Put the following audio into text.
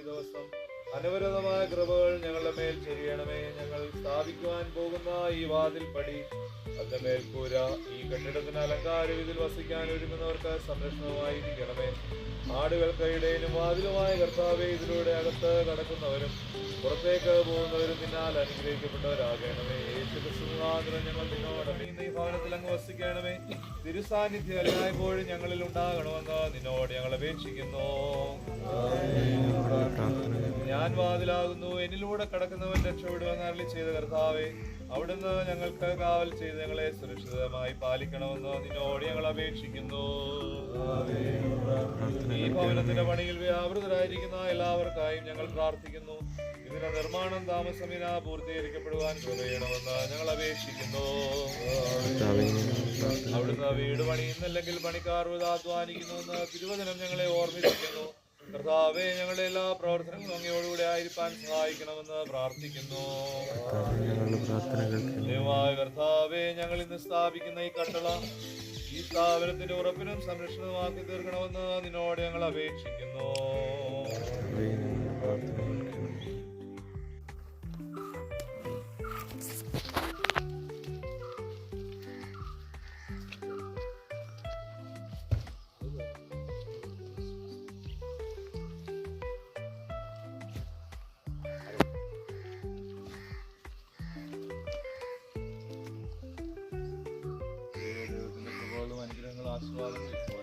ഈ ദിവസം അനവരതമായ കൃപകൾ ഞങ്ങളുടെ മേൽ ചെറിയണമേ ഞങ്ങൾ സ്ഥാപിക്കുവാൻ പോകുന്ന ഈ വാതിൽ പടി അതിന്റെ മേൽക്കൂര ഈ കെട്ടിടത്തിന് അലങ്കാരം ഇതിൽ വസിക്കാൻ ഒരുങ്ങുന്നവർക്ക് സംരക്ഷണമായിരിക്കണമേ ആടുകൾക്ക് ഇടയിലും വാതിലുമായ കർത്താവെ ഇതിലൂടെ അകത്ത് കടക്കുന്നവരും പുറത്തേക്ക് പോകുന്നവരും നിന്നാൽ അനുഗ്രഹിക്കപ്പെട്ടവരാകണമേ. യേശു ഈ ഭവനത്തിൽ അങ്ങ് വസിക്കണമേ. തിരുസാന്നിധ്യം എല്ലായ്പ്പോഴും ഞങ്ങളിൽ ഉണ്ടാകണമെന്ന് നിന്നോട് ഞങ്ങൾ അപേക്ഷിക്കുന്നു. ഞാൻ വാതിലാകുന്നു. എന്നിലൂടെ കടക്കുന്നവൻ രക്ഷപ്പെടുവാൻ അരളി ചെയ്ത കർത്താവേ അവിടുന്ന് ഞങ്ങൾക്ക് കാവൽ ചെയ്ത് ഞങ്ങളെ സുരക്ഷിതമായി പാലിക്കണമെന്ന് നിന്നോട് ഞങ്ങൾ അപേക്ഷിക്കുന്നു. ഈ ഭവനത്തിന്റെ പണിയിൽ വ്യാപൃതരായിരിക്കുന്ന എല്ലാവർക്കായും ഞങ്ങൾ പ്രാർത്ഥിക്കുന്നു. ഇതിന്റെ നിർമ്മാണം താമസമിന പൂർത്തീകരിക്കപ്പെടുവാൻ കൃപയണമെന്ന് ഞങ്ങൾ അപേക്ഷിക്കുന്നു. അവിടുന്ന് വീട് പണിയുന്നില്ലെങ്കിൽ പണിക്കാർ അധ്വാനിക്കുന്നുവെന്ന് തിരുവചനം ഞങ്ങളെ ഓർമ്മിപ്പിക്കുന്നു. കർത്താവെ ഞങ്ങളുടെ എല്ലാ പ്രവർത്തനങ്ങളും അങ്ങയോടുകൂടെ ആയിരിക്കാൻ സഹായിക്കണമെന്ന് പ്രാർത്ഥിക്കുന്നു. ദൈവമായ കർത്താവെ ഞങ്ങൾ ഇന്ന് സ്ഥാപിക്കുന്ന ഈ കട്ടള ഈ സ്ഥാപനത്തിന്റെ ഉറപ്പിനും സംരക്ഷണമാക്കി തീർക്കണമെന്ന് നിന്നോട് ഞങ്ങൾ അപേക്ഷിക്കുന്നു. So.